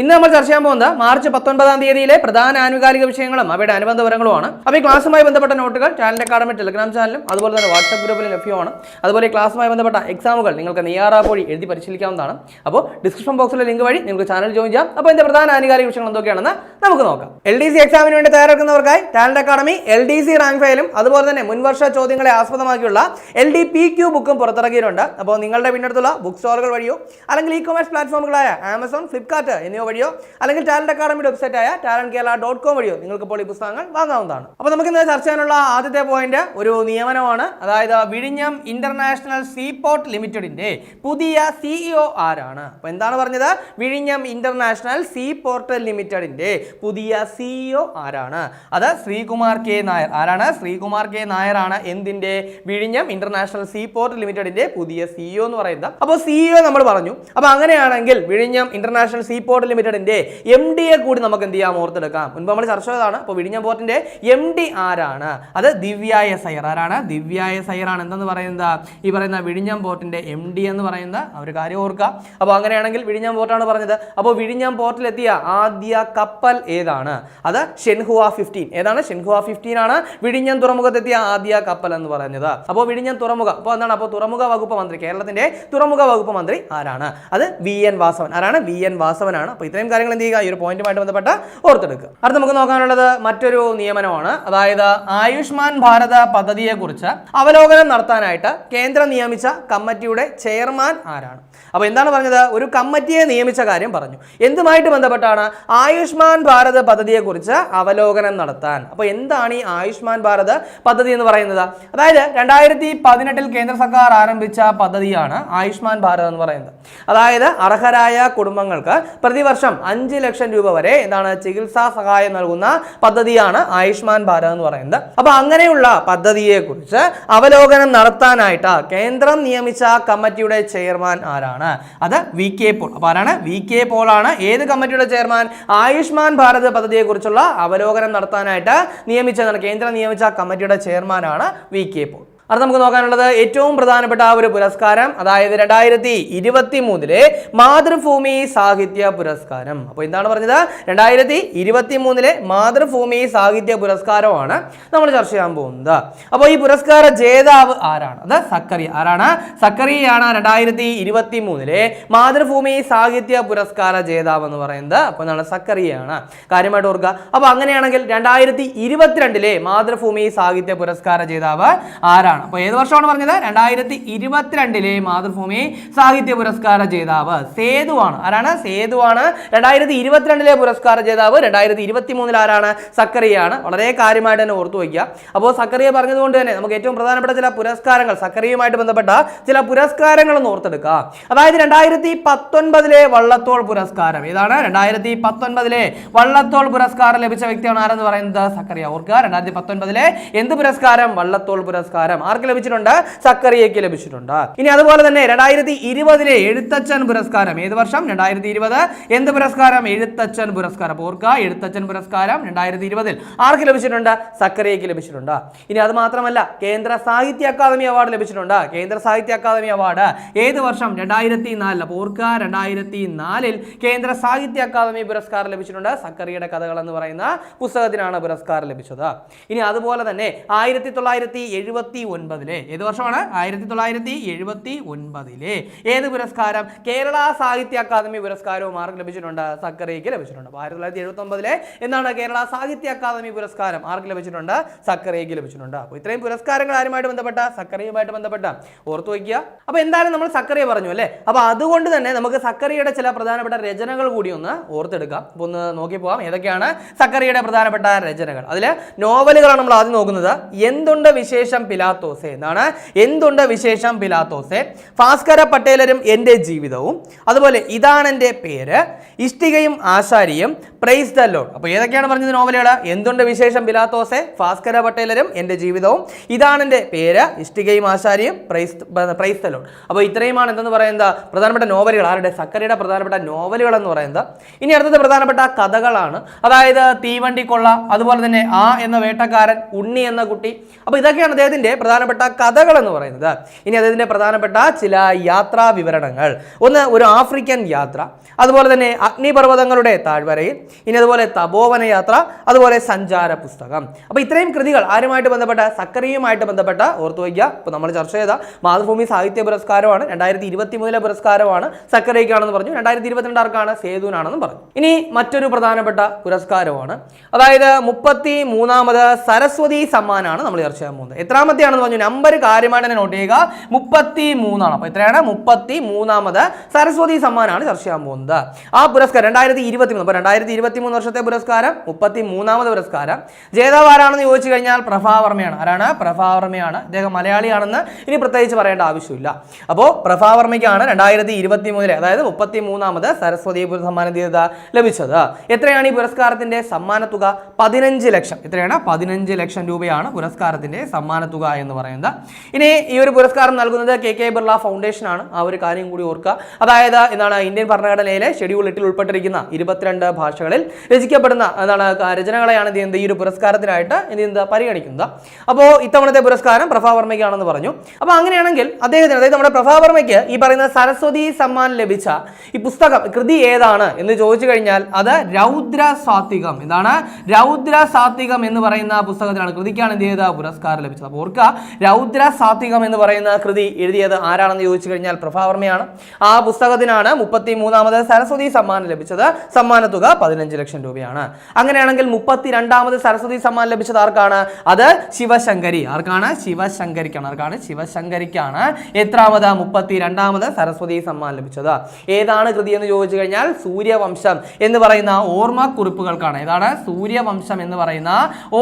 ഇന്ന് നമ്മൾ ചർച്ച ചെയ്യാൻ പോകുന്നത് മാർച്ച് പത്തൊൻപതാം തീയതിയിലെ പ്രധാന ആനുകാലിക വിഷയങ്ങളും അവയുടെ അനുബന്ധ വിവരങ്ങളുമാണ്. അപ്പോൾ ഈ ക്ലാസ്സുമായി ബന്ധപ്പെട്ട നോട്ടുകൾ ചാനൽ അക്കാഡമി ടെലിഗ്രാം ചാനലും അതുപോലെ തന്നെ വാട്സ്ആപ്പ് ഗ്രൂപ്പിലും ലഭ്യമാണ്. അതുപോലെ ക്ലാസ്സുമായി ബന്ധപ്പെട്ട എക്സാമുകൾ നിങ്ങൾക്ക് നെയ്യാറാപ്പ് വഴി എഴുതി പരിശീലിക്കാവുന്നതാണ്. അപ്പോൾ ഡിസ്ക്രിപ്ഷൻ ബോക്സിലെ ലിങ്ക് വഴി നിങ്ങൾക്ക് ചാനൽ ജോയിൻ ചെയ്യാം. അപ്പോൾ ഇതിന്റെ പ്രധാന ആനുകാലിക വിഷയങ്ങൾ എന്തൊക്കെയാണെന്ന് നമുക്ക് നോക്കാം. എൽ ഡി സി എക്സാമിന് വേണ്ടി തയ്യാറെടുക്കുന്നവർക്കായി Talent Academy L D C rank ഫയലും അതുപോലെ തന്നെ മുൻവർഷ ചോദ്യങ്ങളെ ആസ്പദമാക്കിയുള്ള എൽ ഡി പി ക്യൂ ബുക്കും പുറത്തിറക്കിയിട്ടുണ്ട്. അപ്പോൾ നിങ്ങളുടെ പിന്നടുത്തുള്ള ബുക്ക് സ്റ്റോറുകൾ വഴിയോ അല്ലെങ്കിൽ ഇ കൊമേഴ്സ് പ്ലാറ്റ്ഫോമുകളായ ആമസോൺ ഫ്ലിപ്കാർട്ട് എന്നിവ വഴിയോ? അല്ലെങ്കിൽ ടാലന്റ് അക്കാഡമിയുടെ വെബ്സൈറ്റായ ടാലന്റ് കേരള ഡോട്ട് കോം വഴിയോ? നിങ്ങൾക്ക് ഇപ്പോൾ ഈ പുസ്തകങ്ങൾ വാങ്ങാവുന്നതാണ്. അപ്പോൾ നമുക്ക് ഇന്ന് ചർച്ച ചെയ്യാനുള്ള ആദ്യത്തെ പോയിന്റ് ഒരു നിയമനമാണ്. അതായത് വിഴിഞ്ഞം ഇന്റർനാഷണൽ സീപോർട്ട് ലിമിറ്റഡിന്റെ പുതിയ സിഇഒ ആരാണ്? അപ്പോൾ എന്താണ് പറഞ്ഞത്? വിഴിഞ്ഞം ഇന്റർനാഷണൽ സീപോർട്ട് ലിമിറ്റഡിന്റെ പുതിയ സിഇഒ ആരാണ്? അത് ശ്രീകുമാർ കെ നായർ. ആരാണ്? ശ്രീകുമാർ കെ നായർ ആണ് എന്തിന്റെ? വിഴിഞ്ഞം ഇന്റർനാഷണൽ സീപോർട്ട് ലിമിറ്റഡിന്റെ പുതിയ സിഇഒ എന്ന് പറയുന്നത്. അപ്പോൾ സിഇഒ നമ്മൾ പറഞ്ഞു. അപ്പോൾ അങ്ങനെയാണെങ്കിൽ വിഴിഞ്ഞം ഇന്റർനാഷണൽ സീപോർട്ട് ലിമിറ്റഡിന്റെ എം ഡിയെ കൂടി നമുക്ക് എന്ത് ചെയ്യാം? ഓർത്തെടുക്കാം. മുൻപ് നമ്മൾ ചർച്ച ചെയ്തതാണ്. അപ്പോൾ വിഴിഞ്ഞ പോർട്ടിന്റെ എം ഡി ആരാണ്? അത് ദിവ്യ എസ് ആരാണ്? ദിവ്യ എസ് ആണ്. എന്തെന്ന് പറയുന്നത്? ഈ പറയുന്ന വിഴിഞ്ഞം പോർട്ടിന്റെ എം ഡി എന്ന് പറയുന്ന ഒരു കാര്യം ഓർക്കുക. അപ്പോൾ അങ്ങനെയാണെങ്കിൽ വിഴിഞ്ഞം പോർട്ടാണ് പറഞ്ഞത്. അപ്പോൾ വിഴിഞ്ഞം പോർട്ടിലെത്തിയ ആദ്യ കപ്പൽ ഏതാണ്? അത് ഷെൻഹുവ ഫിഫ്റ്റീൻ ഏതാണ്? ഷെൻഹുവ ഫിഫ്റ്റീൻ ആണ് വിഴിഞ്ഞം തുറമുഖത്തെത്തിയ ആദ്യ കപ്പൽ എന്ന് പറയുന്നത്. അപ്പോൾ വിഴിഞ്ഞം തുറമുഖം. അപ്പോൾ എന്താണ്? അപ്പോൾ തുറമുഖ വകുപ്പ് മന്ത്രി കേരളത്തിന്റെ തുറമുഖ വകുപ്പ് മന്ത്രി ആരാണ്? അത് വി എൻ വാസവൻ. ആരാണ്? വി എൻ വാസവനാണ്. ഇത്രയും കാര്യങ്ങൾ എന്ത് ചെയ്യുക? ഈ ഒരു പോയിന്റുമായിട്ട് ബന്ധപ്പെട്ട് ഓർത്തെടുക്കുക. അടുത്ത് നമുക്ക് നോക്കാനുള്ളത് മറ്റൊരു നിയമനമാണ്. അതായത് ആയുഷ്മാൻ ഭാരത പദ്ധതിയെക്കുറിച്ച് അവലോകനം നടത്താനായിട്ട് കേന്ദ്രം നിയമിച്ച കമ്മിറ്റിയുടെ ചെയർമാൻ ആരാണ്? അപ്പോൾ എന്താണ് പറഞ്ഞത്? ഒരു കമ്മിറ്റിയെ നിയമിച്ച കാര്യം പറഞ്ഞു. എന്തുമായിട്ട് ബന്ധപ്പെട്ടാണ് ആയുഷ്മാൻ ഭാരത് പദ്ധതിയെക്കുറിച്ച് അവലോകനം നടത്താൻ? അപ്പോൾ എന്താണ് ഈ ആയുഷ്മാൻ ഭാരത് പദ്ധതി എന്ന് പറയുന്നത്? അതായത് രണ്ടായിരത്തി പതിനെട്ടിൽ കേന്ദ്ര സർക്കാർ ആരംഭിച്ച പദ്ധതിയാണ് ആയുഷ്മാൻ ഭാരത് എന്ന് പറയുന്നത്. അതായത് അർഹരായ കുടുംബങ്ങൾക്ക് പ്രതിവർഷം അഞ്ച് ലക്ഷം രൂപ വരെ എന്താണ് ചികിത്സാ സഹായം നൽകുന്ന പദ്ധതിയാണ് ആയുഷ്മാൻ ഭാരത് എന്ന് പറയുന്നത്. അപ്പൊ അങ്ങനെയുള്ള പദ്ധതിയെ കുറിച്ച് അവലോകനം നടത്താനായിട്ട് കേന്ദ്രം നിയമിച്ച കമ്മിറ്റിയുടെ ചെയർമാൻ ആരാണ്? അത് വി കെ പോൾ. അപ്പൊ ആരാണ്? വി കെ പോൾ ആണ്. ഏത് കമ്മിറ്റിയുടെ ചെയർമാൻ? ആയുഷ്മാൻ ഭാരത് പദ്ധതിയെ കുറിച്ചുള്ള അവലോകനം നടത്താനായിട്ട് നിയമിച്ചതാണ്. കേന്ദ്രം നിയമിച്ച കമ്മിറ്റിയുടെ ചെയർമാനാണ് വി കെ പോൾ. അത് നമുക്ക് നോക്കാനുള്ളത് ഏറ്റവും പ്രധാനപ്പെട്ട ആ ഒരു പുരസ്കാരം അതായത് രണ്ടായിരത്തി ഇരുപത്തി മൂന്നിലെ മാതൃഭൂമി സാഹിത്യ പുരസ്കാരം. അപ്പോൾ എന്താണ് പറഞ്ഞത്? രണ്ടായിരത്തി ഇരുപത്തി മൂന്നിലെ മാതൃഭൂമി സാഹിത്യ പുരസ്കാരമാണ് നമ്മൾ ചർച്ച ചെയ്യാൻ പോകുന്നത്. അപ്പോൾ ഈ പുരസ്കാര ജേതാവ് ആരാണ്? അത് സക്കറിയ ആരാണ്? സക്കറിയാണ് രണ്ടായിരത്തി ഇരുപത്തി മൂന്നിലെ മാതൃഭൂമി സാഹിത്യ പുരസ്കാര ജേതാവ് എന്ന് പറയുന്നത്. അപ്പോൾ എന്താണ്? സക്കറിയാണ്. കാര്യമായിട്ട് ഓർക്കുക. അപ്പോൾ അങ്ങനെയാണെങ്കിൽ രണ്ടായിരത്തി ഇരുപത്തിരണ്ടിലെ മാതൃഭൂമി സാഹിത്യ പുരസ്കാര ജേതാവ് ആരാണ്? അപ്പോൾ ഏത് വർഷമാണ് പറഞ്ഞത്? രണ്ടായിരത്തി ഇരുപത്തിരണ്ടിലെ മാതൃഭൂമി സാഹിത്യ പുരസ്കാര ജേതാവ് സേതുവാണ്. ആരാണ്? സേതുവാണ്. രണ്ടായിരത്തി ഇരുപത്തിരണ്ടിലെ പുരസ്കാര ജേതാവ് രണ്ടായിരത്തി ഇരുപത്തി മൂന്നിൽ ആരാണ്? സക്കറിയാണ് വളരെ കാര്യമായിട്ട് തന്നെ ഓർത്തു വയ്ക്കുക. അപ്പോൾ സക്കറിയ പറഞ്ഞതുകൊണ്ട് തന്നെ നമുക്ക് ഏറ്റവും പ്രധാനപ്പെട്ട ചില പുരസ്കാരങ്ങൾ സക്കറിയുമായിട്ട് ബന്ധപ്പെട്ട ചില പുരസ്കാരങ്ങൾ ഒന്ന് ഓർത്തെടുക്കുക. അതായത് രണ്ടായിരത്തി പത്തൊൻപതിലെ വള്ളത്തോൾ പുരസ്കാരം. ഏതാണ്? രണ്ടായിരത്തി പത്തൊൻപതിലെ വള്ളത്തോൾ പുരസ്കാരം ലഭിച്ച വ്യക്തിയാണ് ആരെന്ന് പറയുന്നത്? സക്കറിയ. ഓർക്കുക രണ്ടായിരത്തി പത്തൊൻപതിലെ എന്ത് പുരസ്കാരം? വള്ളത്തോൾ പുരസ്കാരം. ആർക്ക് ലഭിച്ചിട്ടുണ്ട് സക്കറിയയ്ക്ക് ലഭിച്ചിട്ടുണ്ട്. ഇനി അതുപോലെ തന്നെ രണ്ടായിരത്തി ഇരുപതിലെ എഴുത്തച്ഛൻ പുരസ്കാരം ഏത് വർഷം? രണ്ടായിരത്തി ഇരുപത് എന്ത് പുരസ്കാരം? എഴുത്തച്ഛൻ പുരസ്കാരം. ഓർക്ക എഴുത്തച്ഛൻ പുരസ്കാരം രണ്ടായിരത്തി ഇരുപതിൽ ആർക്ക് ലഭിച്ചിട്ടുണ്ട്? സക്കറിയയ്ക്ക് ലഭിച്ചിട്ടുണ്ട്. ഇനി അത് മാത്രമല്ല കേന്ദ്ര സാഹിത്യ അക്കാദമി അവാർഡ് ലഭിച്ചിട്ടുണ്ട്. കേന്ദ്ര സാഹിത്യ അക്കാദമി അവാർഡ് ഏത് വർഷം? രണ്ടായിരത്തി നാലിൽ ഓർക്കുക രണ്ടായിരത്തി നാലിൽ കേന്ദ്ര സാഹിത്യ അക്കാദമി പുരസ്കാരം ലഭിച്ചിട്ടുണ്ട്. സക്കറിയുടെ കഥകൾ എന്ന് പറയുന്ന പുസ്തകത്തിനാണ് പുരസ്കാരം ലഭിച്ചത്. ഇനി അതുപോലെ തന്നെ ആയിരത്തി തൊള്ളായിരത്തി എഴുപത്തി ഒൻപതിലെ. ഏത് വർഷമാണ്? ആയിരത്തി തൊള്ളായിരത്തി എഴുപത്തി ഒൻപതിലെ. ഏത് പുരസ്കാരം? കേരള സാഹിത്യ അക്കാദമി പുരസ്കാരവും ആർക്ക് ലഭിച്ചിട്ടുണ്ട്. സക്കറിയയ്ക്ക് ലഭിച്ചിട്ടുണ്ട്. അപ്പോൾ ആയിരത്തി തൊള്ളായിരത്തി എഴുപത്തി ഒമ്പതിലെ എന്താണ് കേരള സാഹിത്യ അക്കാദമി പുരസ്കാരം? ആർക്ക് ലഭിച്ചിട്ടുണ്ട്. സക്കറിയയ്ക്ക് ലഭിച്ചിട്ടുണ്ട്. അപ്പോൾ ഇത്രയും പുരസ്കാരങ്ങൾ ആരുമായിട്ട് ബന്ധപ്പെട്ട? സക്കറിയുമായിട്ട് ബന്ധപ്പെട്ട. ഓർത്തു വയ്ക്കുക. അപ്പോൾ എന്തായാലും നമ്മൾ സക്കറിയ പറഞ്ഞു അല്ലേ? അപ്പോൾ അതുകൊണ്ട് തന്നെ നമുക്ക് സക്കറിയുടെ ചില പ്രധാനപ്പെട്ട രചനകൾ കൂടി ഒന്ന് ഓർത്തെടുക്കാം. അപ്പോൾ ഒന്ന് നോക്കി പോകാം ഏതൊക്കെയാണ് സക്കറിയുടെ പ്രധാനപ്പെട്ട രചനകൾ? അതിൽ നോവലുകളാണ് നമ്മൾ ആദ്യം നോക്കുന്നത്. എന്തുണ്ട് വിശേഷം പിലാത്തോസെ എന്നാണ്. എന്തുണ്ട് വിശേഷം പിലാത്തോസെ? ഭാസ്കര പട്ടേലരും എന്റെ ജീവിതവും. അതുപോലെ ഇതാണെന്റെ പേര്. ഇഷ്ടികയും ആശാരിയും പ്രൈസ് ദ ലോഡ് അപ്പോൾ ഏതൊക്കെയാണ് പറഞ്ഞത് നോവലുകൾ എന്തുണ്ട് വിശേഷം ബിലാത്തോസെ ഭാസ്കര പട്ടേലരും എന്റെ ജീവിതവും. ഇതാണ് എന്റെ പേര്. ഇഷ്ടികയും ആശാരിയും. പ്രൈസ് പ്രൈസ് ദ ലോഡ് അപ്പോൾ ഇത്രയുമാണ് എന്തെന്ന് പറയുന്നത്? പ്രധാനപ്പെട്ട നോവലുകൾ. ആരുടെ? സക്കരയുടെ പ്രധാനപ്പെട്ട നോവലുകൾ എന്ന് പറയുന്നത്. ഇനി അടുത്തത് പ്രധാനപ്പെട്ട കഥകളാണ്. അതായത് തീവണ്ടി കൊള്ള അതുപോലെ തന്നെ ആ എന്ന വേട്ടക്കാരൻ ഉണ്ണി എന്ന കുട്ടി. അപ്പോൾ ഇതൊക്കെയാണ് അദ്ദേഹത്തിന്റെ പ്രധാനപ്പെട്ട കഥകൾ എന്ന് പറയുന്നത്. ഇനി അദ്ദേഹത്തിന്റെ പ്രധാനപ്പെട്ട ചില യാത്രാ വിവരണങ്ങൾ ഒന്ന് ഒരു ആഫ്രിക്കൻ യാത്ര. അതുപോലെ തന്നെ അഗ്നിപർവതങ്ങളുടെ താഴ്വരയിൽ. ഇനി അതുപോലെ തപോവന യാത്ര അതുപോലെ സഞ്ചാര പുസ്തകം. അപ്പോൾ ഇത്രയും കൃതികൾ ആരുമായിട്ട് ബന്ധപ്പെട്ട? സക്കറിയുമായിട്ട് ബന്ധപ്പെട്ട ഓർത്തു വയ്ക്കുക. ഇപ്പോൾ നമ്മൾ ചർച്ച ചെയ്ത മാതൃഭൂമി സാഹിത്യ പുരസ്കാരമാണ് രണ്ടായിരത്തി ഇരുപത്തി മൂന്നിലെ പുരസ്കാരമാണ് സക്കറിയ്ക്കാണെന്ന് പറഞ്ഞു. രണ്ടായിരത്തി ഇരുപത്തിരണ്ട് ആർക്കാണ്? സേതുവിനാണെന്ന് പറഞ്ഞു. ഇനി മറ്റൊരു പ്രധാനപ്പെട്ട പുരസ്കാരമാണ് അതായത് മുപ്പത്തി മൂന്നാമത് സരസ്വതി സമ്മാനാണ് നമ്മൾ ചർച്ച ചെയ്യാൻ പോകുന്നത്. എത്രാമത്തെയാണെന്ന് പറഞ്ഞു. നമ്പർ കാര്യമായിട്ട് തന്നെ നോട്ട് ചെയ്യുക. മുപ്പത്തി മൂന്നാണ് അപ്പോൾ എത്രയാണ്? മുപ്പത്തി മൂന്നാമത് സരസ്വതി സമ്മാനാണ് ചർച്ച ചെയ്യാൻ പോകുന്നത്. ആ പുരസ്കാരം രണ്ടായിരത്തി ഇരുപത്തി മൂന്ന് അപ്പോൾ രണ്ടായിരത്തി ഇരുപത്തി മൂന്ന് വർഷത്തെ പുരസ്കാരം മുപ്പത്തി മൂന്നാമത് പുരസ്കാരം. ജേതാവ് ആരാണെന്ന് ചോദിച്ചു കഴിഞ്ഞാൽ പ്രഭാവർമ്മയാണ് ആരാണ്? പ്രഭാവർമ്മയാണ് അദ്ദേഹം മലയാളിയാണെന്ന് ഇനി പ്രത്യേകിച്ച് പറയേണ്ട ആവശ്യമില്ല. അപ്പോൾ പ്രഭാവർമ്മയ്ക്കാണ് രണ്ടായിരത്തി ഇരുപത്തി മൂന്നിലെ അതായത് മുപ്പത്തി മൂന്നാമത് സരസ്വതി സമ്മാന തീയത ലഭിച്ചത്. എത്രയാണ് ഈ പുരസ്കാരത്തിന്റെ സമ്മാനത്തുക? തുക പതിനഞ്ച് ലക്ഷം. എത്രയാണ്? പതിനഞ്ച് ലക്ഷം രൂപയാണ് പുരസ്കാരത്തിന്റെ സമ്മാനത്തുക തുക എന്ന് പറയുന്നത്. ഇനി ഈ ഒരു പുരസ്കാരം നൽകുന്നത് കെ കെ ബിർള ഫൗണ്ടേഷൻ ആണ്. ആ ഒരു കാര്യം കൂടി ഓർക്കുക. അതായത് എന്താണ് ഇന്ത്യൻ ഭരണഘടനയിലെ ഷെഡ്യൂൾ എട്ടിൽ ഉൾപ്പെട്ടിരിക്കുന്ന ഇരുപത്തിരണ്ട് ഭാഷകളിൽ രചിക്കപ്പെടുന്ന എന്താണ് രചനകളെയാണ് എന്ത് ചെയ്യുന്നത്? ഈ ഒരു പുരസ്കാരത്തിനായിട്ട് എന്ത് ചെയ്യുന്നത്? പരിഗണിക്കുന്നത്. അപ്പോൾ ഇത്തവണത്തെ പുരസ്കാരം പ്രഭാവർമ്മയ്ക്കാണെന്ന് പറഞ്ഞു. അപ്പോൾ അങ്ങനെയാണെങ്കിൽ അദ്ദേഹത്തിന് അതായത് നമ്മുടെ പ്രഭാവർമ്മയ്ക്ക് ഈ പറയുന്ന സരസ്വതി സമ്മാൻ ലഭിച്ച ഈ പുസ്തകം കൃതി ഏതാണ് എന്ന് ചോദിച്ചു കഴിഞ്ഞാൽ അത് രൗദ്ര സാത്വികം. എന്താണ്? രൗദ്ര സാത്വികം എന്ന് പറയുന്ന പുസ്തകത്തിനാണ് കൃതിക്കാണ് എന്ത് ചെയ്ത പുരസ്കാരം ലഭിച്ചത്. അപ്പോൾ ഓർക്കുക രൗദ്ര സാത്വികം എന്ന് പറയുന്ന കൃതി എഴുതിയത് ആരാണെന്ന് ചോദിച്ചു കഴിഞ്ഞാൽ പ്രഭാവർമ്മയാണ് ആ പുസ്തകത്തിനാണ് മുപ്പത്തി മൂന്നാമത് സരസ്വതി സമ്മാനം ലഭിച്ചത്. സമ്മാനത്തുക തുക പതിനഞ്ച് ലക്ഷം രൂപയാണ്. അങ്ങനെയാണെങ്കിൽ മുപ്പത്തി രണ്ടാമത് സരസ്വതി സമ്മാനം ലഭിച്ചത് ആർക്കാണ്? അത് ശിവശങ്കരി. ആർക്കാണ്? ശിവശങ്കരിക്കാണ്. ആർക്കാണ്? ശിവശങ്കരിക്കാണ്. എത്രാമത്? മുപ്പത്തി രണ്ടാമത് സരസ്വതി സമ്മാനം ലഭിച്ചത്. ഏതാണ് കൃതി എന്ന് ചോദിച്ചു കഴിഞ്ഞാൽ സൂര്യവംശം എന്ന് പറയുന്ന ഓർമ്മക്കുറിപ്പുകൾക്കാണ്. ഏതാണ്? സൂര്യവംശം എന്ന് പറയുന്ന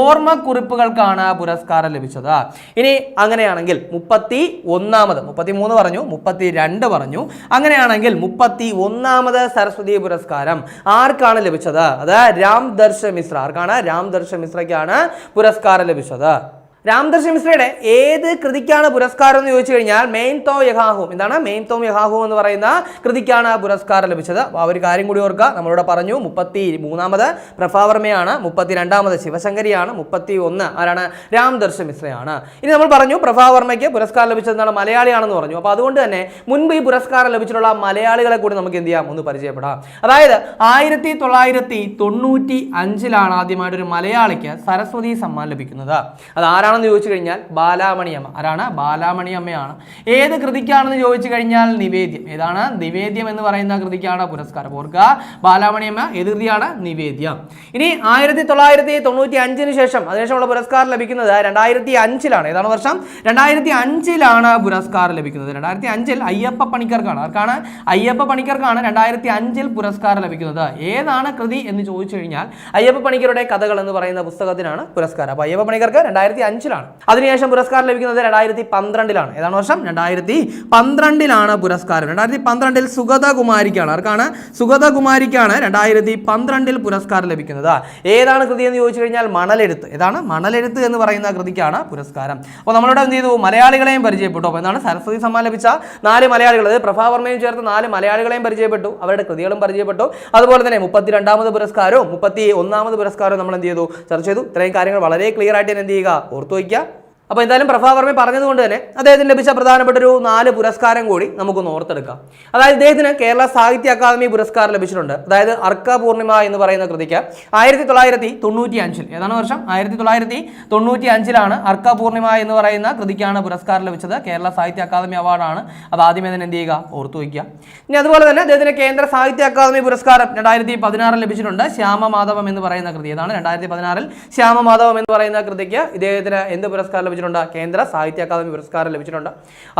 ഓർമ്മക്കുറിപ്പുകൾക്കാണ് പുരസ്കാരം ലഭിച്ചത്. ഇനി അങ്ങനെയാണെങ്കിൽ മുപ്പത്തി ഒന്നാമത് മുപ്പത്തി മൂന്ന് പറഞ്ഞു മുപ്പത്തി രണ്ട് പറഞ്ഞു. അങ്ങനെയാണെങ്കിൽ മുപ്പത്തി ഒന്നാമത് സരസ്വതി പുരസ്കാരം ആർക്കാണ് ലഭിച്ചത്? അത് രാം ദർശ മിശ്ര. ആർക്കാണ്? രാം ദർശ മിശ്രയ്ക്കാണ് പുരസ്കാരം ലഭിച്ചത്. രാംദർശ മിശ്രയുടെ ഏത് കൃതിക്കാണ് പുരസ്കാരം എന്ന് ചോദിച്ചു കഴിഞ്ഞാൽ മെയിൻ തോ യഹാഹു. എന്താണ്? മെയിൻ തോ യഹാഹു എന്ന് പറയുന്ന കൃതിക്കാണ് പുരസ്കാരം ലഭിച്ചത്. ആ ഒരു കാര്യം കൂടി ഓർക്കുക. നമ്മളിവിടെ പറഞ്ഞു മുപ്പത്തി മൂന്നാമത് പ്രഭാവർമ്മയാണ് മുപ്പത്തി രണ്ടാമത് ശിവശങ്കരിയാണ് മുപ്പത്തി ഒന്ന് ആരാണ്? രാംദർശ മിശ്രയാണ്. ഇനി നമ്മൾ പറഞ്ഞു പ്രഭാവർമ്മയ്ക്ക് പുരസ്കാരം ലഭിച്ചത് എന്താണ്? മലയാളിയാണെന്ന് പറഞ്ഞു. അപ്പോൾ അതുകൊണ്ട് തന്നെ മുൻപ് ഈ പുരസ്കാരം ലഭിച്ചിട്ടുള്ള മലയാളികളെ കൂടി നമുക്ക് എന്ത് ചെയ്യാം? ഒന്ന് പരിചയപ്പെടാം. അതായത് ആയിരത്തി തൊള്ളായിരത്തി തൊണ്ണൂറ്റി അഞ്ചിലാണ് ആദ്യമായിട്ട് ഒരു മലയാളിക്ക് സരസ്വതി സമ്മാനം ലഭിക്കുന്നത്. അത് ആരാണെന്ന് ചോദിച്ചു കഴിഞ്ഞാൽ ബാലാമണിയമ്മ ആരാണ്? ബാലാമണിയമ്മയാണ് ഏത് കൃതിക്കാണെന്ന് ചോദിച്ചു കഴിഞ്ഞാൽ നിവേദ്യം. ഏതാണ്? നിവേദ്യം എന്ന് പറയുന്ന കൃതിക്കാണ് പുരസ്കാരം. ഓർക്കുക ബാലാമണിയമ്മ ഏത് കൃതിയാണ്? നിവേദ്യം. ഇനി ആയിരത്തി തൊള്ളായിരത്തി തൊണ്ണൂറ്റി അഞ്ചിന് ശേഷം അതിനുശേഷമുള്ള പുരസ്കാരം ലഭിക്കുന്നത് രണ്ടായിരത്തി അഞ്ചിലാണ് ഏതാണ് വർഷം? രണ്ടായിരത്തി അഞ്ചിലാണ് പുരസ്കാരം ലഭിക്കുന്നത്. രണ്ടായിരത്തി അഞ്ചിൽ അയ്യപ്പ പണിക്കർക്കാണ്. ആർക്കാണ്? അയ്യപ്പ പണിക്കർക്കാണ് രണ്ടായിരത്തി അഞ്ചിൽ പുരസ്കാരം ലഭിക്കുന്നത്. ഏതാണ് കൃതി എന്ന് ചോദിച്ചു കഴിഞ്ഞാൽ അയ്യപ്പ പണിക്കരുടെ കഥകൾ എന്ന് പറയുന്ന പുസ്തകത്തിനാണ് പുരസ്കാരം. അപ്പോൾ അയ്യപ്പ പണിക്കർക്ക് രണ്ടായിരത്തി അഞ്ചിലാണ് അതിനുശേഷം പുരസ്കാരം ലഭിക്കുന്നത് രണ്ടായിരത്തി പന്ത്രണ്ടിലാണ് ഏതാണ് വർഷം? രണ്ടായിരത്തി പന്ത്രണ്ടിലാണ് പുരസ്കാരം. രണ്ടായിരത്തി പന്ത്രണ്ടിൽ സുഗതകുമാരിക്കാണ് ആർക്കാണ്? സുഗതകുമാരിക്കാണ് രണ്ടായിരത്തി പന്ത്രണ്ടിൽ പുരസ്കാരം ലഭിക്കുന്നത്. ഏതാണ് കൃതി എന്ന് ചോദിച്ചു കഴിഞ്ഞാൽ മണലെഴുത്ത്. ഏതാണ്? മണലെഴുത്ത് എന്ന് പറയുന്ന കൃതിക്കാണ് പുരസ്കാരം. അപ്പോൾ നമ്മളിവിടെ എന്ത് ചെയ്തു? മലയാളികളെയും പരിചയപ്പെട്ടു. അപ്പോൾ എന്താണ്? സരസ്വതി സമ്മാനം ലഭിച്ച നാല് മലയാളികൾ. അതായത് പ്രഭാവർമ്മയും ചേർത്ത് നാല് മലയാളികളെയും പരിചയപ്പെട്ടു. അവരുടെ കൃതികളും പരിചയപ്പെട്ടു. അതുപോലെ തന്നെ മുപ്പത്തി രണ്ടാമത് പുരസ്കാരവും മുപ്പത്തി ഒന്നാമത് പുരസ്കാരവും നമ്മൾ എന്ത് ചെയ്തു? ചർച്ച ചെയ്തു. ഇത്രയും കാര്യങ്ങൾ വളരെ ക്ലിയർ ആയിട്ട് എന്ത് ചെയ്യുക? ഓർത്തു വയ്ക്കുക അപ്പോൾ എന്തായാലും പ്രഭാവർമ്മ പറഞ്ഞതുകൊണ്ട് തന്നെ അദ്ദേഹത്തിന് ലഭിച്ച പ്രധാനപ്പെട്ട ഒരു നാല് പുരസ്കാരം കൂടി നമുക്കൊന്ന് ഓർത്തെടുക്കാം. അതായത് ഇദ്ദേഹത്തിന് കേരള സാഹിത്യ അക്കാദമി പുരസ്കാരം ലഭിച്ചിട്ടുണ്ട്. അതായത് അർക്ക പൂർണിമ എന്ന് പറയുന്ന കൃതിക്ക് ആയിരത്തി തൊള്ളായിരത്തി തൊണ്ണൂറ്റി അഞ്ചിൽ ഏതാണ് വർഷം? ആയിരത്തി തൊള്ളായിരത്തി തൊണ്ണൂറ്റി അഞ്ചിലാണ് അർക്ക പൂർണിമ എന്ന് പറയുന്ന കൃതിക്കാണ് പുരസ്കാരം ലഭിച്ചത്. കേരള സാഹിത്യ അക്കാദമി അവാർഡാണ്. അത് ആദ്യമേ തന്നെ എന്ത് ചെയ്യുക? ഓർത്തു വയ്ക്കുക. ഇനി അതുപോലെ തന്നെ അദ്ദേഹത്തിന് കേന്ദ്ര സാഹിത്യ അക്കാദമി പുരസ്കാരം രണ്ടായിരത്തി പതിനാറിൽ ലഭിച്ചിട്ടുണ്ട്. ശ്യാമമാധവം എന്ന് പറയുന്ന കൃതി. ഏതാണ്? രണ്ടായിരത്തി പതിനാറിൽ ശ്യാമമാധവം എന്ന് പറയുന്ന കൃതിക്ക് ഇദ്ദേഹത്തിന് എന്ത് പുരസ്കാരം ലഭിച്ചിട്ടുണ്ട്? ലഭിച്ചിട്ടുണ്ട്. കേന്ദ്ര സാഹിത്യ അക്കാദമി പുരസ്കാരം ലഭിച്ചിട്ടുണ്ട്.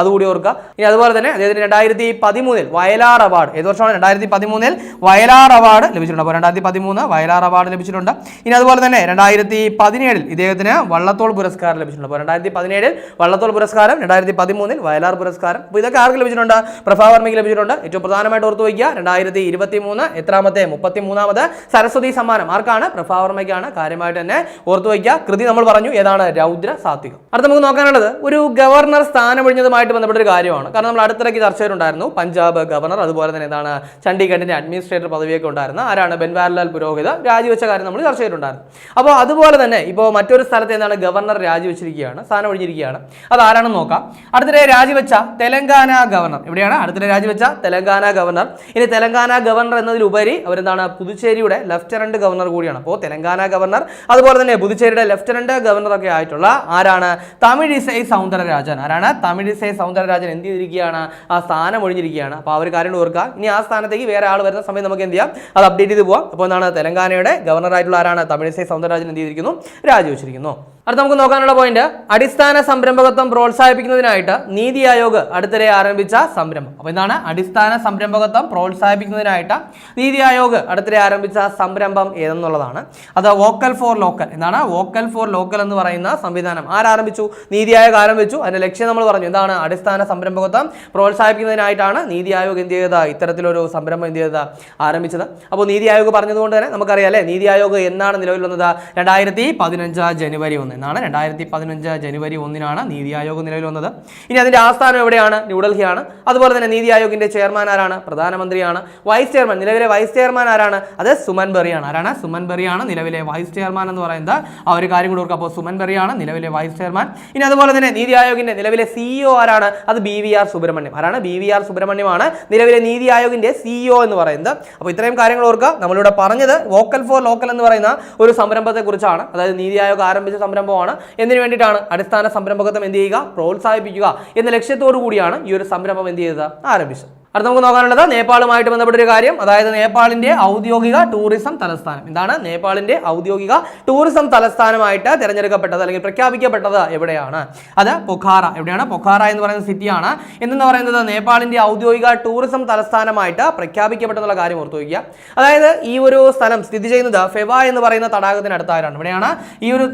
അതുകൂടി ഓർക്കുക. ഇനി അതുപോലെ തന്നെ അദ്ദേഹത്തിന് രണ്ടായിരത്തി പതിമൂന്നിൽ വയലാർ അവാർഡ് ഏത് വർഷമാണ്? രണ്ടായിരത്തി പതിമൂന്നിൽ വയലാർ അവാർഡ് ലഭിച്ചിട്ടുണ്ട്. അപ്പോൾ രണ്ടായിരത്തി പതിമൂന്ന് വയലാർ അവാർഡ് ലഭിച്ചിട്ടുണ്ട്. ഇനി അതുപോലെ തന്നെ രണ്ടായിരത്തി പതിനേഴിൽ ഇദ്ദേഹത്തിന് വള്ളത്തോൾ പുരസ്കാരം ലഭിച്ചിട്ടുണ്ട്. അപ്പോൾ രണ്ടായിരത്തി പതിനേഴിൽ വള്ളത്തോൾ പുരസ്കാരം രണ്ടായിരത്തി പതിമൂന്നിൽ വയലാർ പുരസ്കാരം. അപ്പോൾ ഇതൊക്കെ ആർക്ക് ലഭിച്ചിട്ടുണ്ട്? പ്രഭാവർമ്മയ്ക്ക് ലഭിച്ചിട്ടുണ്ട്. ഏറ്റവും പ്രധാനമായിട്ട് ഓർത്തു വയ്ക്കുക രണ്ടായിരത്തി ഇരുപത്തി മൂന്ന് എത്രാമത്തെ മുപ്പത്തി മൂന്നാമത് സരസ്വതി സമ്മാനം. ആർക്കാണ്? പ്രഭാവർമ്മയ്ക്കാണ് കാര്യമായിട്ട് തന്നെ ഓർത്തു വയ്ക്കുക. കൃതി നമ്മൾ പറഞ്ഞു ഏതാണ്? രൗദ്ര സാത്വികം അടുത്ത നമുക്ക് നോക്കാനുള്ളത് ഒരു ഗവർണർ സ്ഥാനം ഒഴിഞ്ഞതുമായിട്ട് ബന്ധപ്പെട്ട ഒരു കാര്യമാണ്. കാരണം നമ്മൾ അടുത്തിടയ്ക്ക് ചർച്ചയിലുണ്ടായിരുന്നു. പഞ്ചാബ് ഗവർണർ അതുപോലെ തന്നെ എന്താണ് ചണ്ഡീഗഡിന്റെ അഡ്മിനിസ്ട്രേറ്റർ പദവിയൊക്കെ ഉണ്ടായിരുന്ന. ആരാണ്? ബൻവാരിലാൽ പുരോഹിത്. രാജിവെച്ച കാര്യം നമ്മൾ ചർച്ച അപ്പോൾ അതുപോലെ തന്നെ ഇപ്പോൾ മറ്റൊരു സ്ഥലത്ത് എന്താണ് ഗവർണർ രാജിവെച്ചിരിക്കുകയാണ് സ്ഥാനം ഒഴിഞ്ഞിരിക്കുകയാണ്. അത് ആരാണെന്ന് നോക്കാം. അടുത്തിടെ രാജിവെച്ച തെലങ്കാന ഗവർണർ. എവിടെയാണ്? അടുത്തിടെ രാജിവെച്ച തെലങ്കാന ഗവർണർ. ഇനി തെലങ്കാന ഗവർണർ എന്നതിലുപരി അവരെന്താണ്? പുതുച്ചേരിയുടെ ലഫ്റ്റനന്റ് ഗവർണർ കൂടിയാണ്. അപ്പോൾ തെലങ്കാന ഗവർണർ അതുപോലെ തന്നെ പുതുച്ചേരിയുടെ ലഫ്റ്റനന്റ് ഗവർണർ ഒക്കെ ആയിട്ടുള്ള ആരാണ്? തമിഴിസൈ സൗന്ദരരാജൻ. ആരാണ്? തമിഴ് ഇസൈ സൗന്ദരരാജൻ എന്ത് ചെയ്തിരിക്കുകയാണ്? ആ സ്ഥാനം ഒഴിഞ്ഞിരിക്കുകയാണ്. അപ്പോൾ ആ ഒരു കാര്യം ഓർക്കുക. ഇനി ആ സ്ഥാനത്തേക്ക് വേറെ ആൾ വരുന്ന സമയം നമുക്ക് എന്ത് ചെയ്യാം? അത് അപ്ഡേറ്റ് ചെയ്ത് പോവാം. അപ്പോൾ എന്താണ്? തെലങ്കാനയുടെ ഗവർണർ ആയിട്ടുള്ള ആരാണ്? ഇസൈ സൗന്ദരരാജൻ എന്ത് ചെയ്തിരിക്കുന്നു? രാജിവെച്ചിരിക്കുന്നു അടുത്ത നമുക്ക് നോക്കാനുള്ള പോയിന്റ് അടിസ്ഥാന സംരംഭകത്വം പ്രോത്സാഹിപ്പിക്കുന്നതിനായിട്ട് നീതി ആയോഗ് അടുത്തിടെ ആരംഭിച്ച സംരംഭം. അപ്പോൾ എന്താണ്? അടിസ്ഥാന സംരംഭകത്വം പ്രോത്സാഹിപ്പിക്കുന്നതിനായിട്ട് നീതി ആയോഗ് അടുത്തിടെ ആരംഭിച്ച സംരംഭം ഏതെന്നുള്ളതാണ്. അത് വോക്കൽ ഫോർ ലോക്കൽ. എന്താണ്? വോക്കൽ ഫോർ ലോക്കൽ എന്ന് പറയുന്ന സംവിധാനം. ആരംഭിച്ചു? നീതി ആയോഗ് ആരംഭിച്ചു. അതിന്റെ ലക്ഷ്യം നമ്മൾ പറഞ്ഞു. എന്താണ്? അടിസ്ഥാന സംരംഭകത്വം പ്രോത്സാഹിപ്പിക്കുന്നതിനായിട്ടാണ് നീതി ആയോഗ് എന്ത് ചെയ്തത്? ഇത്തരത്തിലൊരു സംരംഭം എന്ത് ആരംഭിച്ചത്. അപ്പോൾ നീതി ആയോഗ് പറഞ്ഞതുകൊണ്ട് തന്നെ നമുക്കറിയാം അല്ലേ? നീതി ആയോഗ് എന്നാണ് നിലവിൽ രണ്ടായിരത്തി പതിനഞ്ച് ജനുവരി ഒന്ന്. എന്നാണ് രണ്ടായിരത്തി പതിനഞ്ച് ജനുവരി ഒന്നിനാണ് നീതി ആയോഗ് നിലവിൽ വന്നത്. ഇനി അതിന്റെ ആസ്ഥാനം എവിടെയാണ്? ന്യൂഡൽഹിയാണ്. അതുപോലെ തന്നെ നീതി ആയോഗിന്റെ ചെയർമാൻ ആരാണ്? പ്രധാനമന്ത്രിയാണ്. വൈസ് ചെയർമാൻ നിലവിലെ വൈസ് ചെയർമാൻ ആരാണ്? അത് സുമൻ ബെറിയാണ്. ആരാണ്? സുമൻ ബെറിയാണ് നിലവിലെ വൈസ് ചെയർമാൻ എന്ന് പറയുന്നത്. ആ ഒരു കാര്യം കൂടി ഓർക്കുക. അപ്പോൾ സുമൻ ബെറിയാണ് നിലവിലെ വൈസ് ചെയർമാൻ. ഇനി അതുപോലെ തന്നെ നീതി ആയോഗിന്റെ നിലവിലെ സിഇഒ ആരാണ്? അത് ബി വി ആർ സുബ്രഹ്മണ്യം. ആരാണ്? ബി വി ആർ സുബ്രഹ്മണ്യമാണ് നിലവിലെ നീതി ആയോഗിന്റെ സിഇഒ എന്ന് പറയുന്നത്. അപ്പോൾ ഇത്രയും കാര്യങ്ങൾ ഓർക്കുക. നമ്മളിവിടെ പറഞ്ഞത് വോക്കൽ ഫോർ ലോക്കൽ എന്ന് പറയുന്ന ഒരു സംരംഭത്തെക്കുറിച്ചാണ്. അതായത് നീതി ആയോഗ് ആരംഭിച്ച സംരംഭമാണ്. എന്തിനു വേണ്ടിയിട്ടാണ്? അടിസ്ഥാന സംരംഭകത്വം എന്ത് ചെയ്യുക? പ്രോത്സാഹിപ്പിക്കുക. എന്ന ലക്ഷ്യത്തോടു കൂടിയാണ് ഈ ഒരു സംരംഭം എന്ത് ചെയ്തത്? ആരംഭിച്ചത്. അടുത്ത നമുക്ക് നോക്കാനുള്ളത് നേപ്പാളുമായിട്ട് ബന്ധപ്പെട്ട ഒരു കാര്യം. അതായത് നേപ്പാളിന്റെ ഔദ്യോഗിക ടൂറിസം തലസ്ഥാനം. എന്താണ് നേപ്പാളിന്റെ ഔദ്യോഗിക ടൂറിസം തലസ്ഥാനമായിട്ട് തിരഞ്ഞെടുക്കപ്പെട്ടത് അല്ലെങ്കിൽ പ്രഖ്യാപിക്കപ്പെട്ടത് എവിടെയാണ്? അത് പൊഖാറ. എവിടെയാണ്? പൊഖാറ എന്ന് പറയുന്ന സിറ്റിയാണ്. എന്തെന്ന് പറയുന്നത്? നേപ്പാളിന്റെ ഔദ്യോഗിക ടൂറിസം തലസ്ഥാനമായിട്ട് പ്രഖ്യാപിക്കപ്പെട്ടെന്നുള്ള കാര്യം ഓർത്തു വയ്ക്കുക. അതായത് ഈ ഒരു സ്ഥലം സ്ഥിതി ചെയ്യുന്നത് ഫെവ എന്ന് പറയുന്ന തടാകത്തിനടുത്തായിട്ടാണ് ഇവിടെയാണ് ഈ ഒരു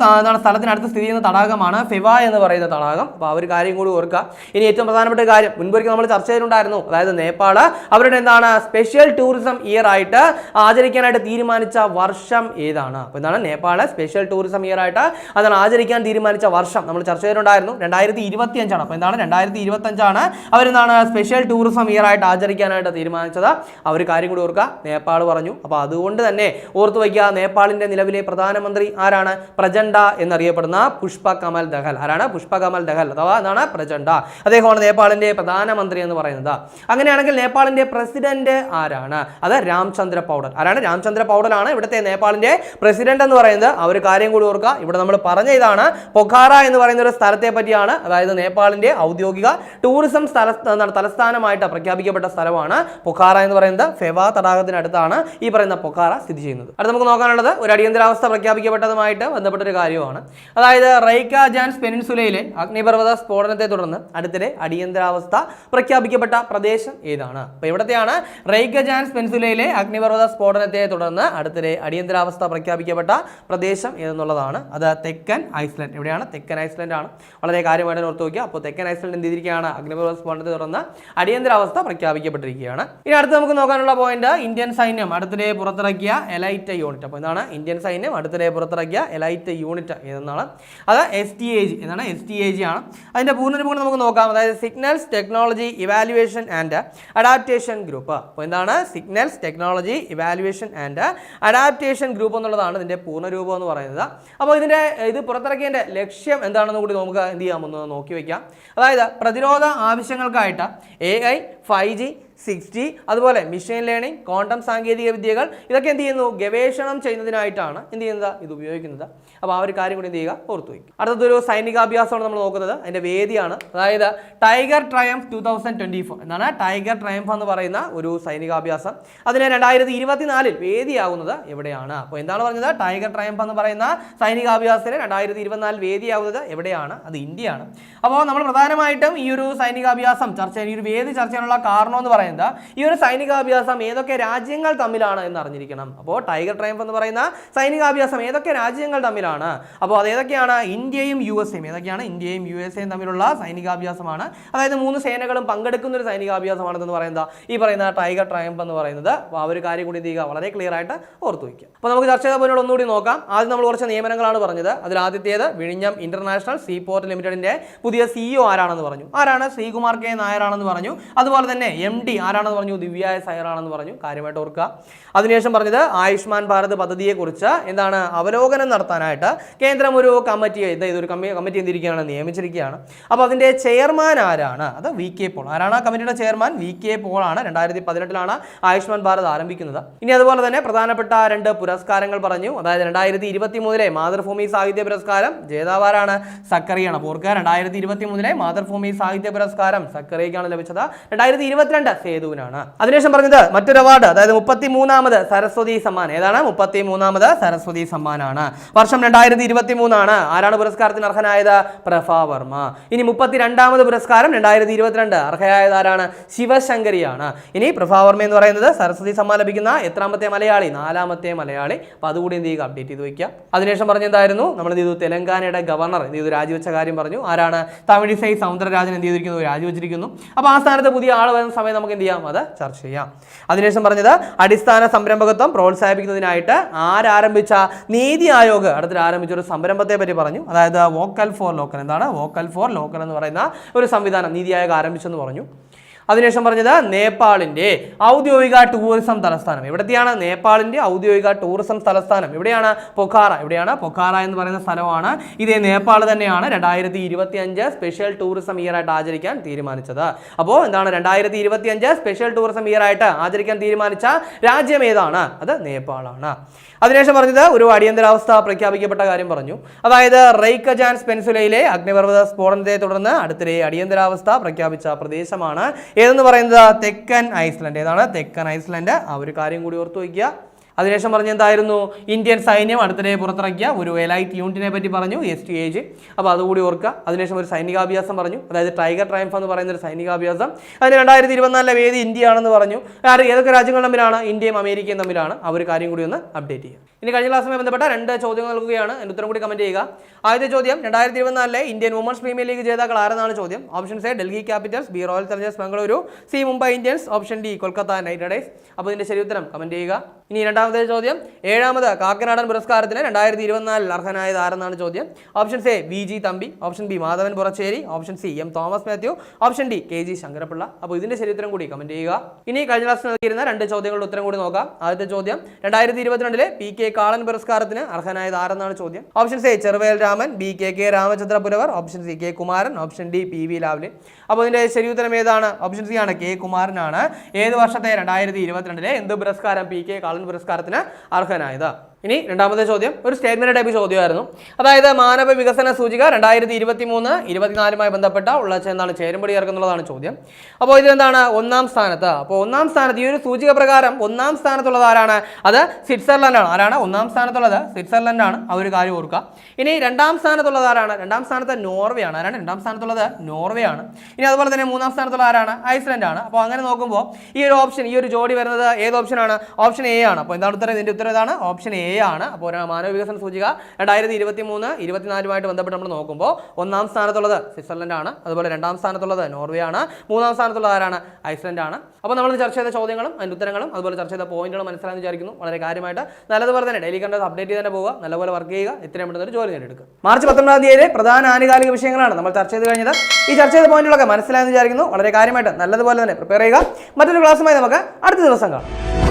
സ്ഥലത്തിനടുത്ത് സ്ഥിതി ചെയ്യുന്ന തടാകമാണ് ഫെവ എന്ന് പറയുന്ന തടാകം. അപ്പോൾ ആ ഒരു കാര്യം കൂടി ഓർക്കുക. ഇനി ഏറ്റവും പ്രധാനപ്പെട്ട കാര്യം മുൻപൊരിക്കൽ നമ്മൾ ചർച്ച ചെയ്തിട്ടുണ്ടായിരുന്നു. അതായത് നേപ്പാൾ. അവരുടെ എന്താണ് സ്പെഷ്യൽ ടൂറിസം ഇയർ ആയിട്ട് ആചരിക്കാനായിട്ട് തീരുമാനിച്ച വർഷം ഏതാണ്? അപ്പോൾ എന്താണ് നേപ്പാൾ സ്പെഷ്യൽ ടൂറിസം ഇയർ ആയിട്ട് അതാണ് ആചരിക്കാൻ തീരുമാനിച്ച വർഷം. നമ്മൾ ചർച്ച ചെയ്തിട്ടുണ്ടായിരുന്നു. രണ്ടായിരത്തി ഇരുപത്തി അഞ്ചാണ് അപ്പോൾ എന്താണ് രണ്ടായിരത്തി ഇരുപത്തി അഞ്ചാണ് അവരെന്താണ് സ്പെഷ്യൽ ടൂറിസം ഇയർ ആയിട്ട് ആചരിക്കാനായിട്ട് തീരുമാനിച്ചത്. അവർ കാര്യം കൂടി ഓർക്കുക. നേപ്പാൾ പറഞ്ഞു. അപ്പോൾ അതുകൊണ്ട് തന്നെ ഓർത്തു വയ്ക്കുക നേപ്പാളിന്റെ നിലവിലെ പ്രധാനമന്ത്രി ആരാണ്? പ്രചണ്ഡ എന്നറിയപ്പെടുന്ന പുഷ്പ കമൽ ദഹൽ. ആരാണ്? പുഷ്പ കമൽ ദഹൽ. അഥവാ എന്താണ്? പ്രചണ്ഡ അദ്ദേഹമാണ് നേപ്പാളിന്റെ പ്രധാനമന്ത്രി എന്ന് പറയുന്നത്. അങ്ങനെയാണെങ്കിൽ നേപ്പാളിന്റെ പ്രസിഡന്റ് ആരാണ്? അത് രാംചന്ദ്ര പൗഡൽ ആരാണ്? രാംചന്ദ്ര പൗഡലാണ് ഇവിടുത്തെ നേപ്പാളിന്റെ പ്രസിഡന്റ് എന്ന് പറയുന്നത്. ആ ഒരു കാര്യം കൂടി ഓർക്കുക. ഇവിടെ നമ്മൾ പറഞ്ഞ ഇതാണ് പൊഖാറ എന്ന് പറയുന്ന ഒരു സ്ഥലത്തെ പറ്റിയാണ്. അതായത് നേപ്പാളിന്റെ ഔദ്യോഗിക ടൂറിസം സ്ഥല തലസ്ഥാനമായിട്ട് പ്രഖ്യാപിക്കപ്പെട്ട സ്ഥലമാണ് പൊഖാറ എന്ന് പറയുന്നത്. ഫെവ തടാകത്തിനടുത്താണ് ഈ പറയുന്ന പൊഖാറ സ്ഥിതി ചെയ്യുന്നത്. അടുത്ത നമുക്ക് നോക്കാനുള്ളത് ഒരു അടിയന്തരാവസ്ഥ പ്രഖ്യാപിക്കപ്പെട്ടതുമായിട്ട് ബന്ധപ്പെട്ട ഒരു കാര്യമാണ്. അതായത് റൈക്ക ജാൻസ് പെനിൻസുലയിലെ അഗ്നിപർവത സ്ഫോടനത്തെ തുടർന്ന് അടുത്തിടെ അടിയന്തരാവസ്ഥ പ്രഖ്യാപിക്കപ്പെട്ട പ്രദേശം ഏതാണ്? അപ്പോൾ ഇവിടത്തെയാണ് റെയ്ഗജാൻസ് ജാൻസ് പെനിൻസുലയിലെ അഗ്നിപർവത സ്ഫോടനത്തെ തുടർന്ന് അടുത്തിടെ അടിയന്തരാവസ്ഥ പ്രഖ്യാപിക്കപ്പെട്ട പ്രദേശം ഏതെന്നുള്ളതാണ്? അത് തെക്കൻ ഐസ്ലൻഡ്. എവിടെയാണ്? തെക്കൻ ഐസ്ലൻഡ് ആണ്. വളരെ കാര്യമായിട്ട് ഓർത്ത് നോക്കുക അപ്പോൾ തെക്കൻ ഐസ്ലൻഡ് എന്ത് ചെയ്തിരിക്കുകയാണ്? അഗ്നിപർവത സ്ഫോടനത്തെ തുടർന്ന് അടിയന്തരാവസ്ഥ പ്രഖ്യാപിക്കപ്പെട്ടിരിക്കുകയാണ്. ഇനി അടുത്ത് നമുക്ക് നോക്കാനുള്ള പോയിന്റ് ഇന്ത്യൻ സൈന്യം അടുത്തിടെ പുറത്തിറക്കിയ എലൈറ്റ് യൂണിറ്റ്. അപ്പോൾ എന്താണ്? ഇന്ത്യൻ സൈന്യം അടുത്തിടെ പുറത്തിറക്കിയ എലൈറ്റ് യൂണിറ്റ് ഏതെന്നാണ്? അത് എസ് ടി എ ജി എന്നാണ് എസ് ടി എ ജി ആണ്. അതിന്റെ പൂർണരൂപം നമുക്ക് നോക്കാം. അതായത് signals technology evaluation and adaptation group അപ്പോൾ എന്താണ്? Signals technology evaluation and adaptation group എന്നുള്ളതാണ് ഇതിന്റെ പൂർണരൂപം എന്ന് പറയുന്നത്. അപ്പോൾ ഇതിന്റെ ഇത് പുറത്തിറക്കിയതിന്റെ ലക്ഷ്യം എന്താണെന്ന് കൂടി നമുക്ക് എന്ത് ചെയ്യാമെന്ന് നോക്കി വയ്ക്കാം അതായത് പ്രതിരോധ ആവശ്യങ്ങൾക്കായിട്ട് A I five G six G അതുപോലെ മെഷീൻ ലേണിംഗ് ക്വാണ്ടം സാങ്കേതിക വിദ്യകൾ ഇതൊക്കെ എന്ത് ചെയ്യുന്നു? ഗവേഷണം ചെയ്യുന്നതിനായിട്ടാണ് എന്ത് ചെയ്യുന്നത്? ഇത് ഉപയോഗിക്കുന്നത്. അപ്പോൾ ആ ഒരു കാര്യം കൂടി എന്ത് ചെയ്യുക? ഓർത്തു വയ്ക്കും അടുത്തതൊരു സൈനികാഭ്യാസമാണ് നമ്മൾ നോക്കുന്നത്. അതിന്റെ വേദിയാണ്. അതായത് tiger triumph two thousand twenty four എന്നാണ് ടൈഗർ ട്രയംഫ് എന്ന് പറയുന്ന ഒരു സൈനികാഭ്യാസം. അതിന് രണ്ടായിരത്തി ഇരുപത്തിനാലിൽ വേദിയാകുന്നത് എവിടെയാണ്? അപ്പോൾ എന്താണ് പറഞ്ഞത്? ടൈഗർ ട്രയംഫ് എന്ന് പറയുന്ന സൈനികാഭ്യാസത്തിന് രണ്ടായിരത്തി ഇരുപത്തിനാലിൽ വേദിയാകുന്നത് എവിടെയാണ്? അത് ഇന്ത്യയാണ്. അപ്പോൾ നമ്മൾ പ്രധാനമായിട്ടും ഈ ഒരു സൈനികാഭ്യാസം ചർച്ച ഈ ഒരു വേദി ചർച്ച ചെയ്യാനുള്ള കാരണം എന്ന് പറയുന്നത് ഈ ഒരു സൈനികാഭ്യാസം ഏതൊക്കെ രാജ്യങ്ങൾ തമ്മിലാണ് എന്ന് അറിഞ്ഞിരിക്കണം. അപ്പോൾ ടൈഗർ ട്രയംഫ് എന്ന് പറയുന്ന സൈനികാഭ്യാസം ഏതൊക്കെ രാജ്യങ്ങൾ തമ്മിലാണ്? അപ്പോൾ അത് ഏതൊക്കെയാണ്? ഇന്ത്യയും യു എസ് എയും. ഏതൊക്കെയാണ്? ഇന്ത്യയും യു എസ് എയും തമ്മിലുള്ള സൈനികാഭ്യാസമാണ്. അതായത് മൂന്ന് സേനകളും പങ്കെടുക്കുന്ന ഒരു സൈനികാഭ്യാസമാണെന്ന് പറയുന്നത് ഈ പറയുന്ന ടൈഗർ ട്രയംപ് എന്ന് പറയുന്നത്. ആ ഒരു കാര്യം കൂടി എന്ത് വളരെ ക്ലിയർ ആയിട്ട് ഓർത്തു വയ്ക്കുക. അപ്പോൾ നമുക്ക് ചർച്ച ചെയ്ത പോലുള്ള ഒന്നുകൂടി നോക്കാം. ആദ്യം നമ്മൾ കുറച്ച് നിയമനങ്ങളാണ് പറഞ്ഞത്. അതിൽ ആദ്യത്തേത് വിഴിഞ്ഞം ഇന്റർനാഷണൽ സീ പോർട്ട് ലിമിറ്റഡിന്റെ പുതിയ സിഇഒ ആരാണെന്ന് പറഞ്ഞു. ആരാണ്? ശ്രീകുമാർ കെ നായരാണെന്ന് പറഞ്ഞു. അതുപോലെ തന്നെ എം ഡി ആരാണെന്ന് പറഞ്ഞു? ദിവ്യ എസ് അയറാണെന്ന് പറഞ്ഞു. കാര്യമായിട്ട് ഓർക്കുക. അതിനുശേഷം പറഞ്ഞത് ആയുഷ്മാൻ ഭാരത് പദ്ധതിയെക്കുറിച്ച്. എന്താണ്? അവലോകനം നടത്താനായിട്ട്. കേന്ദ്രം ഒരു കമ്മിറ്റി ഇതൊരു കമ്മി കമ്മിറ്റി എന്തിരിക്കുകയാണ്? നിയമിച്ചിരിക്കുകയാണ്. അപ്പോൾ അതിന്റെ ചെയർമാൻ ആരാണ്? അത് വി കെ പോൾ. ആരാണ് ആ കമ്മിറ്റിയുടെ ചെയർമാൻ? വി കെ ആണ്. രണ്ടായിരത്തി പതിനെട്ടിലാണ് ആയുഷ്മാൻ ഭാരത് ആരംഭിക്കുന്നത്. ഇനി അതുപോലെ തന്നെ പ്രധാനപ്പെട്ട രണ്ട് പുരസ്കാരങ്ങൾ പറഞ്ഞു. അതായത് രണ്ടായിരത്തി ഇരുപത്തി മൂന്നിലെ മാതൃഭൂമി സാഹിത്യ പുരസ്കാരം. ജേതാവാരാണ് സക്കറിയാണ്. അപ്പോൾ രണ്ടായിരത്തി ഇരുപത്തി മൂന്നിലെ മാതൃഭൂമി സാഹിത്യ പുരസ്കാരം സക്കറിയക്കാണ് ലഭിച്ചത്. രണ്ടായിരത്തി ഇരുപത്തിരണ്ട് സേതുവിനാണ്. അതിനുശേഷം പറഞ്ഞത് മറ്റൊരു അവാർഡ് അതായത് മുപ്പത്തി മൂന്നാമത് സരസ്വതി സമ്മാൻ. ഏതാണ്? മുപ്പത്തി മൂന്നാമത് സരസ്വതി സമ്മാനാണ്. വർഷം രണ്ടായിരത്തി ഇരുപത്തി മൂന്നാണ് ആരാണ് പുരസ്കാരത്തിന് അർഹനായത്? പ്രഭ വർമ്മ. ഇനി മുപ്പത്തി രണ്ടാമത് പുരസ്കാരം രണ്ടായിരത്തി ഇരുപത്തിരണ്ട് അർഹയായത് ആരാണ്? ശിവശങ്കരിയാണ്. ഇനി പ്രഭാവർമ്മ എന്ന് പറയുന്നത് സരസ്വതി സമ്മാനം ലഭിക്കുന്ന എത്രാമത്തെ മലയാളി? നാലാമത്തെ മലയാളി. അപ്പോൾ അതുകൂടി എന്ത് ചെയ്യുക? അപ്ഡേറ്റ് ചെയ്ത് വയ്ക്കുക. അതിനുശേഷം പറഞ്ഞെന്തായിരുന്നു? നമ്മൾ എന്ത് ചെയ്തു? തെലങ്കാനയുടെ ഗവർണർ എന്ത് ചെയ്തു? രാജിവെച്ച കാര്യം പറഞ്ഞു. ആരാണ്? തമിഴിസൈ സൗന്ദരരാജൻ എന്ത് ചെയ്തിരിക്കുന്നു? രാജിവെച്ചിരിക്കുന്നു. അപ്പോൾ ആ സ്ഥാനത്ത് പുതിയ ആൾ വരുന്ന സമയം നമുക്ക് എന്ത് ചെയ്യാം? അത് ചർച്ച ചെയ്യാം. അതിനുശേഷം പറഞ്ഞത് അടിസ്ഥാന സംരംഭകത്വം പ്രോത്സാഹിപ്പിക്കുന്നതിനായിട്ട് ആരാരംഭിച്ച നീതി ആയോഗ് അടുത്തിട്ട് ആരംഭിച്ച ഒരു സംരംഭത്തെ പറ്റി പറഞ്ഞു. അതായത് വോക്കൽ ഫോർ ലോക്കൽ. എന്താണ്? വോക്കൽ ഫോർ ലോക്കൽ എന്ന് പറയുന്ന ഒരു സംവിധാനം നീതി ആയോഗ് ആരംഭിച്ചെന്ന് പറഞ്ഞു. അതിനുശേഷം പറഞ്ഞത് നേപ്പാളിന്റെ ഔദ്യോഗിക ടൂറിസം തലസ്ഥാനം. എവിടത്തെയാണ് നേപ്പാളിന്റെ ഔദ്യോഗിക ടൂറിസം തലസ്ഥാനം? ഇവിടെയാണ് പൊഖാറ. ഇവിടെയാണ് പൊഖാറ എന്ന് പറയുന്ന സ്ഥലമാണ്. ഇതേ നേപ്പാൾ തന്നെയാണ് രണ്ടായിരത്തി ഇരുപത്തി അഞ്ച് സ്പെഷ്യൽ ടൂറിസം ഇയർ ആയിട്ട് ആചരിക്കാൻ തീരുമാനിച്ചത്. അപ്പോൾ എന്താണ് രണ്ടായിരത്തി ഇരുപത്തി അഞ്ച് സ്പെഷ്യൽ ടൂറിസം ഇയർ ആയിട്ട് ആചരിക്കാൻ തീരുമാനിച്ച രാജ്യം ഏതാണ്? അത് നേപ്പാളാണ്. അതിനുശേഷം പറഞ്ഞത് ഒരു അടിയന്തരാവസ്ഥ പ്രഖ്യാപിക്കപ്പെട്ട കാര്യം പറഞ്ഞു. അതായത് റെയ്ക്കജാൻസ് പെൻസുലയിലെ അഗ്നിപർവത സ്ഫോടനത്തെ തുടർന്ന് അടുത്തിടെ അടിയന്തരാവസ്ഥ പ്രഖ്യാപിച്ച പ്രദേശമാണ് ഏതെന്ന് പറയുന്നത്? തെക്കൻ ഐസ്ലൻഡ്. ഏതാണ്? തെക്കൻ ഐസ്ലൻഡ്. ആ ഒരു കാര്യം കൂടി ഓർത്തു വയ്ക്കുക. അതിനുശേഷം പറഞ്ഞ എന്തായിരുന്നു? ഇന്ത്യൻ സൈന്യം അടുത്തിടെ പുറത്തിറക്കിയ ഒരു എലൈറ്റ് യൂണിറ്റിനെ പറ്റി പറഞ്ഞു എസ് ടി ഏജ് അപ്പോൾ അതുകൂടി ഓർക്കുക. അതിനുശേഷം ഒരു സൈനികാഭ്യാസം പറഞ്ഞു. അതായത് ടൈഗർ ട്രയംഫ് എന്ന് പറയുന്ന ഒരു സൈനികാഭ്യാസം. അതിന് രണ്ടായിരത്തി ഇരുപത്തിനാലിലെ വേദി ഇന്ത്യയാണെന്ന് പറഞ്ഞു. ഏതൊക്കെ രാജ്യങ്ങൾ തമ്മിലാണ്? ഇന്ത്യയും അമേരിക്കയും തമ്മിലാണ്. ആ ഒരു കാര്യം കൂടി ഒന്ന് അപ്ഡേറ്റ് ചെയ്യുക. ഇനി കഴിഞ്ഞ ക്ലാസ്സുമായി ബന്ധപ്പെട്ട രണ്ട് ചോദ്യങ്ങൾ നൽകുകയാണ്. എന്റെ ഉത്തരം കൂടി കമന്റ് ചെയ്യുക. ആദ്യത്തെ ചോദ്യം രണ്ടായിരത്തി ഇരുപത്തിനാലിലെ ഇന്ത്യൻ വുമൻസ് പ്രീമിയർ ലീഗ് ജേതാക്കൾ ആരെന്നാണ് ചോദ്യം? Option A Delhi Capitals B Royal Challengers Bengaluru C Mumbai Indians option D Kolkata Knight Riders അപ്പോൾ ഇതിന്റെ ശരി ഉത്തരം കമന്റ് ചെയ്യുക. ഇനി രണ്ടാമത്തെ ചോദ്യം ഏഴാമത് കാക്കനാടൻ പുരസ്കാരത്തിന് രണ്ടായിരത്തി ഇരുപത്തിനാലിൽ അർഹനായത് ആരെന്നാണ് ചോദ്യം? Option A V G Thampi option B Madhavan Purachery option C M Thomas Mathew option D K G Shankarapillai അപ്പോൾ ഇതിന്റെ ശരി ഉത്തരം കൂടി കമന്റ് ചെയ്യുക. ഇനി കഴിഞ്ഞ ക്ലാസ് നൽകിയിരുന്ന രണ്ട് ചോദ്യങ്ങളുടെ ഉത്തരം കൂടി നോക്കാം. ആദ്യത്തെ ചോദ്യം രണ്ടായിരത്തി ഇരുപത്തിരണ്ടിലെ പി കെ കാളൻ പുരസ്കാരത്തിന് അർഹനായത് ആരെന്നാണ് ചോദ്യം? Option A Cheruvel Raman B K K Ramachandra Puravar option C K Kumaran option D P V Lavlin. അപ്പോൾ ഇതിന്റെ ശരിയുത്തരം ഏതാണ്? ഓപ്ഷൻ സി ആണ് കെ കുമാരനാണ്. ഏത് വർഷത്തെ? രണ്ടായിരത്തി ഇരുപത്തിരണ്ടിലെ എന്ത് പുരസ്കാരം പി കെ കാളൻ പുരസ്കാരത്തിന് അർഹനായത്? ഇനി രണ്ടാമത്തെ ചോദ്യം. ഒരു സ്റ്റേറ്റ്മെന്റ് ടൈപ്പ് ചോദ്യമായിരുന്നു. അതായത് മാനവ വികസന സൂചിക രണ്ടായിരത്തി ഇരുപത്തി മൂന്ന് ഇരുപത്തിനാലുമായി ബന്ധപ്പെട്ട ഉള്ള എന്താണ്? ചേരുംപടി ചേർക്കുന്നുള്ളതാണ് ചോദ്യം. അപ്പോൾ ഇതെന്താണ് ഒന്നാം സ്ഥാനത്ത്. അപ്പോൾ ഒന്നാം സ്ഥാനത്ത് ഈ ഒരു സൂചിക പ്രകാരം ഒന്നാം സ്ഥാനത്തുള്ളത് ആരാണ്? അത് സ്വിറ്റ്സർലൻഡാണ് ആരാണ്? ഒന്നാം സ്ഥാനത്തുള്ളത്? സ്വിറ്റ്സർലൻഡ് ആണ്. ആ ഒരു കാര്യം ഓർക്കുക. ഇനി രണ്ടാം സ്ഥാനത്തുള്ളത് ആരാണ്? രണ്ടാം സ്ഥാനത്ത് നോർവേ ആണ്. ആരാണ്? രണ്ടാം സ്ഥാനത്തുള്ളത് നോർവേ ആണ്. ഇനി അതുപോലെ തന്നെ മൂന്നാം സ്ഥാനത്തുള്ള ആരാണ്? ഐസ്ലൻഡ് ആണ്. അപ്പോൾ അങ്ങനെ നോക്കുമ്പോൾ ഈ ഒരു ഓപ്ഷൻ ഈ ഒരു ജോഡി വരുന്നത് ഏത് ഓപ്ഷനാണ് ഓപ്ഷൻ എ ആണ്. അപ്പോൾ എന്താണ് ഉത്തരം? ഇതിന്റെ ഉത്തരം ഏതാണ് ഓപ്ഷൻ എ ആണ്. അപ്പോൾ മാനവ വികസന സൂചിക രണ്ടായിരത്തി ഇരുപത്തി മൂന്ന് ഇരുപത്തിനാലുമായിട്ട് ബന്ധപ്പെട്ട് നമ്മൾ നോക്കുമ്പോൾ ഒന്നാം സ്ഥാനത്തുള്ളത് സ്വിറ്റ്സർലൻഡ് ആണ്. അതുപോലെ രണ്ടാം സ്ഥാനത്തുള്ളത് നോർവേ ആണ്. മൂന്നാം സ്ഥാനത്തുള്ള ആരാണ്? ഐസ്ലൻഡ് ആണ്. അപ്പോൾ നമ്മൾ ചർച്ച ചെയ്ത ചോദ്യങ്ങളും അതിന്റെ ഉത്തരങ്ങളും അതുപോലെ ചർച്ച ചെയ്ത പോയിന്റുകളും മനസ്സിലായെന്ന് വിചാരിക്കുന്നു. വളരെ കാര്യമായിട്ട് നല്ലതുപോലെ തന്നെ ഡെയിലി കണ്ടത് അപ്ഡേറ്റ് ചെയ്ത് തന്നെ പോവുക. നല്ലപോലെ വർക്ക് ചെയ്യുക. ഇത്രയും പെട്ടെന്ന് ഒരു ജോലി നേടിയെടുക്കുക. മാർച്ച് പത്തൊമ്പതാം തീയതി പ്രധാന ആനുകാലിക വിഷയങ്ങളാണ് നമ്മൾ ചർച്ച ചെയ്ത് കഴിഞ്ഞത്. ഈ ചർച്ച ചെയ്ത പോയിന്റുകളൊക്കെ മനസ്സിലായെന്ന് വിചാരിക്കുന്നു. വളരെ കാര്യമായിട്ട് നല്ലതുപോലെ തന്നെ പ്രിപ്പയർ ചെയ്യുക. മറ്റൊരു ക്ലാസ്സുമായി നമുക്ക് അടുത്ത ദിവസം കാണാം.